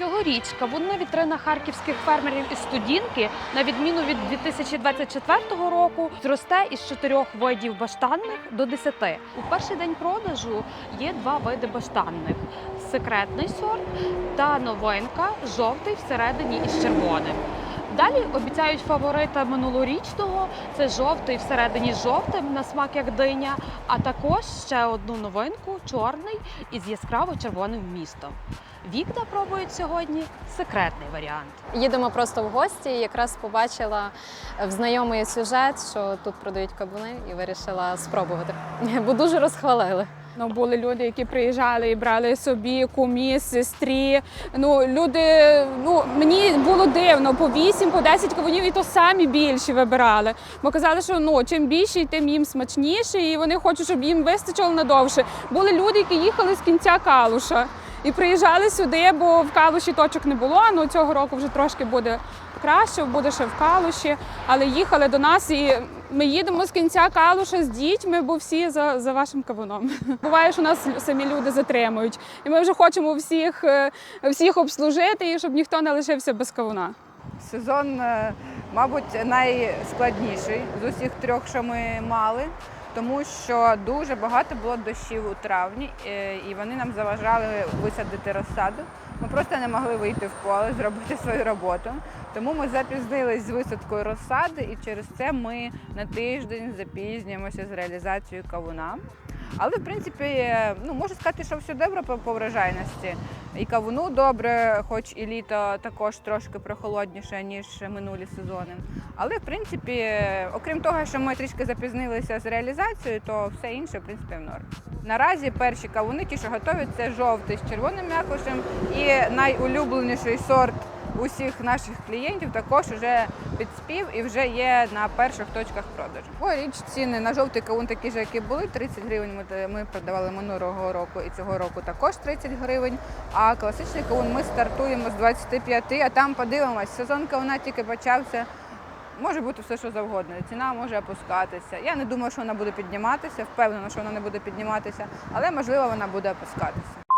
Цьогоріч кавунна вітрина харківських фермерів із студінки, на відміну від 2024 року, зросте із чотирьох видів баштанних до десяти. У перший день продажу є два види баштанних: секретний сорт та новинка жовтий всередині із червоним. Далі обіцяють фаворита минулорічного це жовтий всередині жовтим на смак як диня, а також ще одну новинку чорний із яскраво червоним вмістом. Вікна пробують сьогодні секретний варіант. Їдемо просто в гості. і Якраз побачила в знайомий сюжет, що тут продають кабуни, і вирішила спробувати, бо дуже розхвалили. Ну, були люди, які приїжджали і брали собі кумі, сестрі. Ну, люди, ну мені було дивно, по 8, по 10 кавунів, і то самі більші вибирали. Бо казали, що ну чим більший, тим їм смачніше, і вони хочуть, щоб їм вистачило надовше. Були люди, які їхали з кінця калуша і приїжджали сюди, бо в калуші точок не було. Ну цього року вже трошки буде краще, буде ще в калуші, але їхали до нас і ми їдемо з кінця калуша з дітьми, бо всі за, за вашим кавуном. Буває, що нас самі люди затримують, і ми вже хочемо всіх, е, всіх обслужити, і щоб ніхто не лишився без кавуна. Сезон, е, мабуть, найскладніший з усіх трьох, що ми мали, тому що дуже багато було дощів у травні, е, і вони нам заважали висадити розсаду. Ми просто не могли вийти в поле, зробити свою роботу. Тому ми запізнились з висадкою розсади, і через це ми на тиждень запізнюємося з реалізацією кавуна. Але в принципі, ну можу сказати, що все добре по, по врожайності. І кавуну добре, хоч і літо також трошки прохолодніше, ніж минулі сезони. Але в принципі, окрім того, що ми трішки запізнилися з реалізацією, то все інше в принципі в нормі. Наразі перші кавуни, ті, що готові, це жовтий з червоним м'якушем і найулюбленіший сорт усіх наших клієнтів також вже підспів і вже є на перших точках продажу. Цьогоріч ціни на жовтий кавун такі ж, які були. 30 гривень ми, ми продавали минулого року і цього року також 30 гривень. А класичний кавун ми стартуємо з 25, а там подивимось, сезон кавуна тільки почався. Може бути все, що завгодно. Ціна може опускатися. Я не думаю, що вона буде підніматися, впевнена, що вона не буде підніматися, але можливо вона буде опускатися.